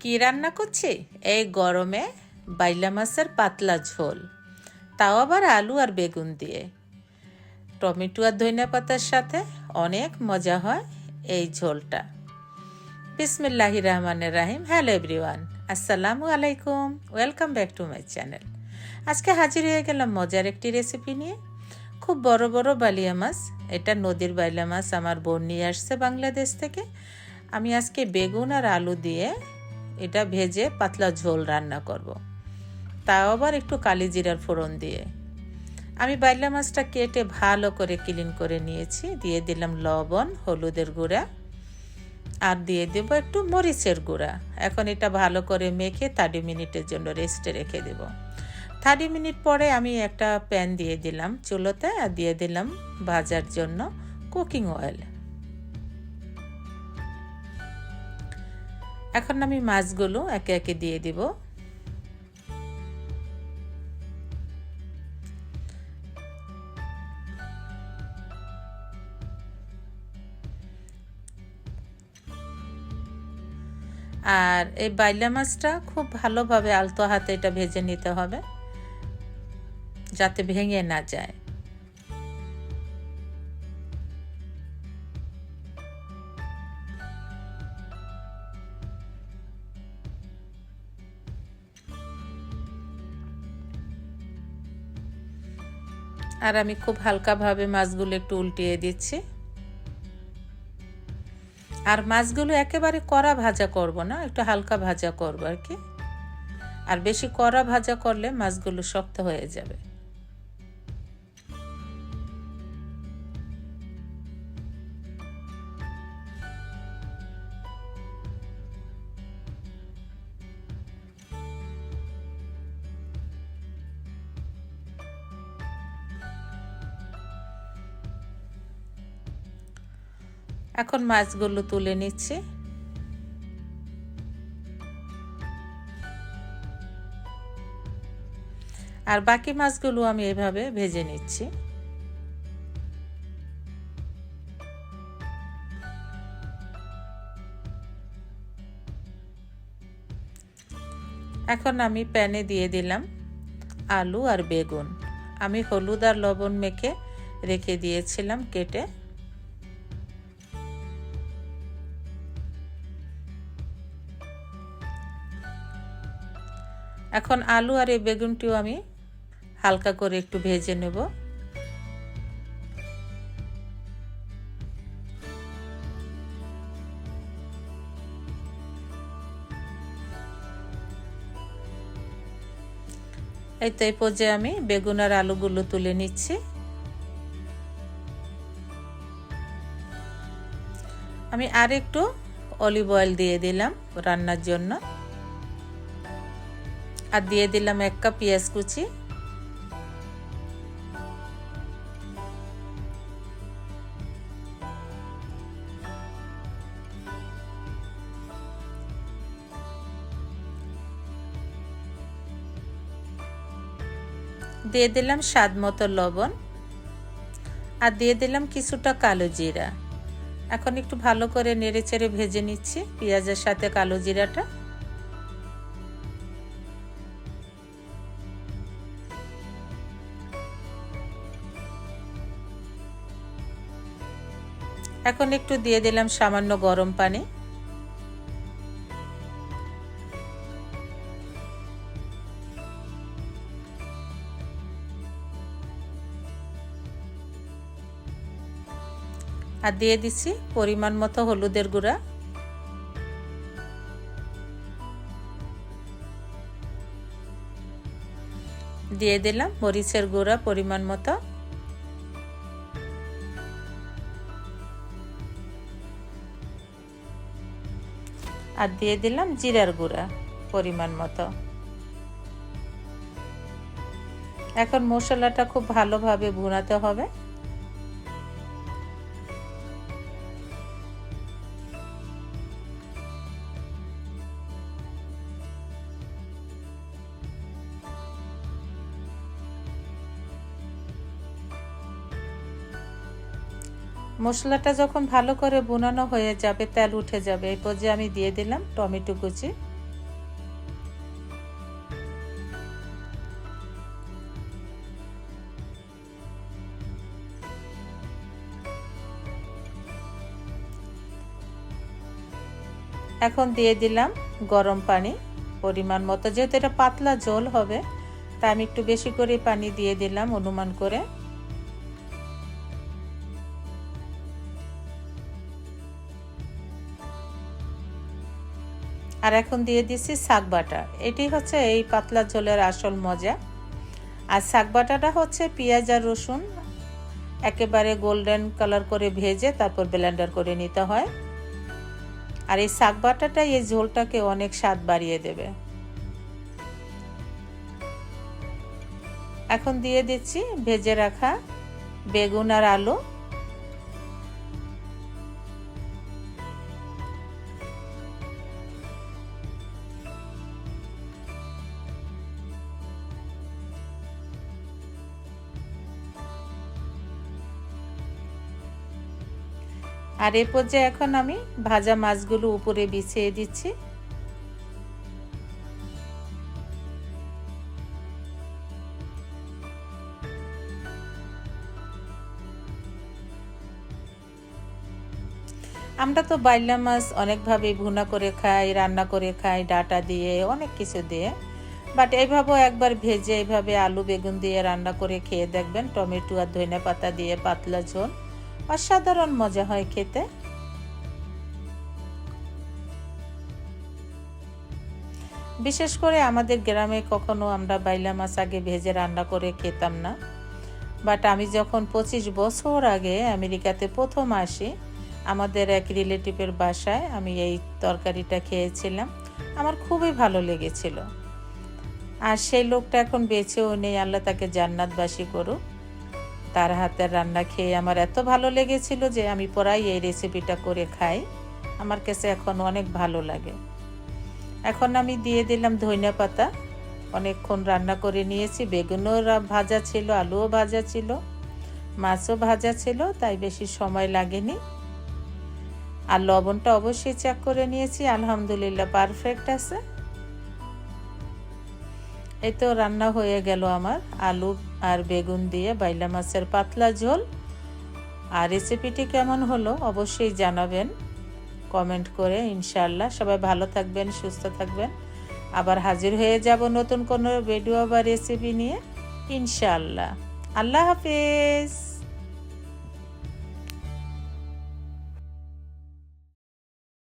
কি রান্না করছি? এই গরমে বাইলা মাছের পাতলা ঝোল। তাও আবার আলু আর বেগুন দিয়ে। টমেটো আর ধনিয়া পাতার সাথে অনেক মজা হয় এই ঝোলটা। বিসমিল্লাহি রহমানের রাহিম। হ্যালো এভরিওয়ান, আসসালামু আলাইকুম। Welcome back to my channel. আজকে হাজির হয়ে গেলাম মজার একটি রেসিপি নিয়ে। খুব বড় বড় বালিয়া মাছ, এটা নদীর বাইলা মাছ আমার বোন নিয়ে আসছে বাংলাদেশ থেকে। আমি আজকে বেগুন আর আলু দিয়ে এটা ভেজে পাতলা ঝোল রান্না করব। তাও আবার একটু কালি জিরার ফোড়ন দিয়ে। আমি বাইলা মাছটা কেটে ভালো করে ক্লিন করে নিয়েছি। দিয়ে দিলাম লবণ, হলুদের গুঁড়া। আর দিয়ে দেব একটু মরিচের গুঁড়া। এখন এটা ভালো করে মেখে থার্টি মিনিটের জন্য রেস্টে রেখে দেব। থার্টি মিনিট পরে আমি একটা প্যান দিয়ে দিলাম চুলোতে। আর দিয়ে দিলাম ভাজার জন্য কুকিং অয়েল এখন আমি মাছগুলো একে একে দিয়ে দিব। আর এই বাইলা মাছটা খুব ভালোভাবে আলতো হাতে এটা ভেজে নিতে হবে, যাতে ভেঙে না যায়। আর আমি খুব হালকাভাবে মাছগুলো একটু উল্টিয়ে দিচ্ছি। আর মাছগুলো একেবারে কড়া ভাজা করব না, একটু হালকা ভাজা করব আর কি। আর বেশি কড়া ভাজা করলে মাছগুলো শক্ত হয়ে যাবে। এখন মাছগুলো তুলে নিচ্ছি। আর বাকি মাছগুলো আমি এভাবে ভেজে নিচ্ছি। এখন আমি প্যানে দিয়ে দিলাম আলু আর বেগুন। আমি হলুদ আর লবণ মেখে রেখে দিয়েছিলাম কেটে। এখন আলু আর এই বেগুনটিও আমি হালকা করে একটু ভেজে নেব। এই তো এই পর্যায়ে আমি বেগুন আর আলুগুলো তুলে নিচ্ছি। আমি আর একটু অলিভ অয়েল দিয়ে দিলাম রান্নার জন্য। আর দিয়ে দিলাম এক কাপ পেঁয়াজ কুচি। দিয়ে দিলাম স্বাদ মতো লবণ। আর দিয়ে দিলাম কিছুটা কালো জিরা। এখন একটু ভালো করে নেড়ে চেড়ে ভেজে নিচ্ছি পেঁয়াজের সাথে কালো জিরাটা। এখন একটু দিয়ে দিলাম সামান্য গরম পানি। আর দিয়ে দিচ্ছি পরিমাণ মতো হলুদের গুঁড়া। দিয়ে দিলাম মরিচের গুঁড়া পরিমাণ মতো। আর দিয়ে দিলাম জিরার গুঁড়া পরিমাণ মতো। এখন মশলাটা খুব ভালোভাবে ভুনাতে হবে। মশলাটা যখন ভালো করে বোনানো হয়ে যাবে, তেল উঠে যাবে, এই পর্যায়ে আমি দিয়ে দিলাম টমেটো কুচি। এখন দিয়ে দিলাম গরম পানি। পরিমাণ মতো, যেহেতু এটা পাতলা জল হবে, তাই আমি একটু বেশি করে পানি দিয়ে দিলাম, অনুমান করে। আর এখন দিয়ে দিচ্ছি শাক বাটা। এটি হচ্ছে এই পাতলা ঝোলের আসল মজা। আর শাক বাটাটা হচ্ছে পেঁয়াজ আর রসুন একেবারে গোল্ডেন কালার করে ভেজে তারপর ব্লেন্ডার করে নিতে হয়। আর এই শাক বাটাটা এই ঝোলটাকে অনেক স্বাদ বাড়িয়ে দেবে। এখন দিয়ে দিচ্ছি ভেজে রাখা বেগুন আর আলু। আর এ পর্যায়ে এখন আমি ভাজা মাছগুলো উপরে বিছিয়ে দিচ্ছি। আমরা তো বাইলা মাছ অনেকভাবে ভুনা করে খাই, রান্না করে খাই, ডাটা দিয়ে, অনেক কিছু দিয়ে। বাট এইভাবেও একবার ভেজে এইভাবে আলু বেগুন দিয়ে রান্না করে খেয়ে দেখবেন টমেটো আর ধনে পাতা দিয়ে পাতলা ঝোল। অসাধারণ মজা হয় খেতে। বিশেষ করে আমাদের গ্রামে কখনো আমরা বাইলা মাছ আগে ভেজে রান্না করে খেতাম না। বাট আমি যখন পঁচিশ বছর আগে আমেরিকাতে প্রথম আসি, আমাদের এক রিলেটিভের বাসায় আমি এই তরকারিটা খেয়েছিলাম। আমার খুবই ভালো লেগেছিল। আর সেই লোকটা এখন বেঁচেও নেই, আল্লাহ তাকে জান্নাতবাসী করুক। তার হাতের রান্না খেয়ে আমার এত ভালো লেগেছিল যে আমি পরাই এই রেসিপিটা করে খাই। আমার কাছে এখন অনেক ভালো লাগে। এখন আমি দিয়ে দিলাম ধনিয়া পাতা। অনেকক্ষণ রান্না করে নিয়েছি। বেগুনও ভাজা ছিল, আলুও ভাজা ছিল, মাছও ভাজা ছিল, তাই বেশি সময় লাগেনি। আর লবণটা অবশ্যই চেক করে নিয়েছি। আলহামদুলিল্লাহ পারফেক্ট আছে। এই তো রান্না হয়ে গেল আমার, আলু আর বেগুন দিয়ে বাইলা মাছের পাতলা ঝোল। আর রেসিপিটি কেমন হলো অবশ্যই জানাবেন। কমেন্ট করে ইনশাল্লাহ সবাই ভালো থাকবেন, সুস্থ থাকবেন। আবার হাজির হয়ে যাব নতুন কোনো ভিডিও বা রেসিপি নিয়ে ইনশাল্লাহ আল্লাহ হাফিজ।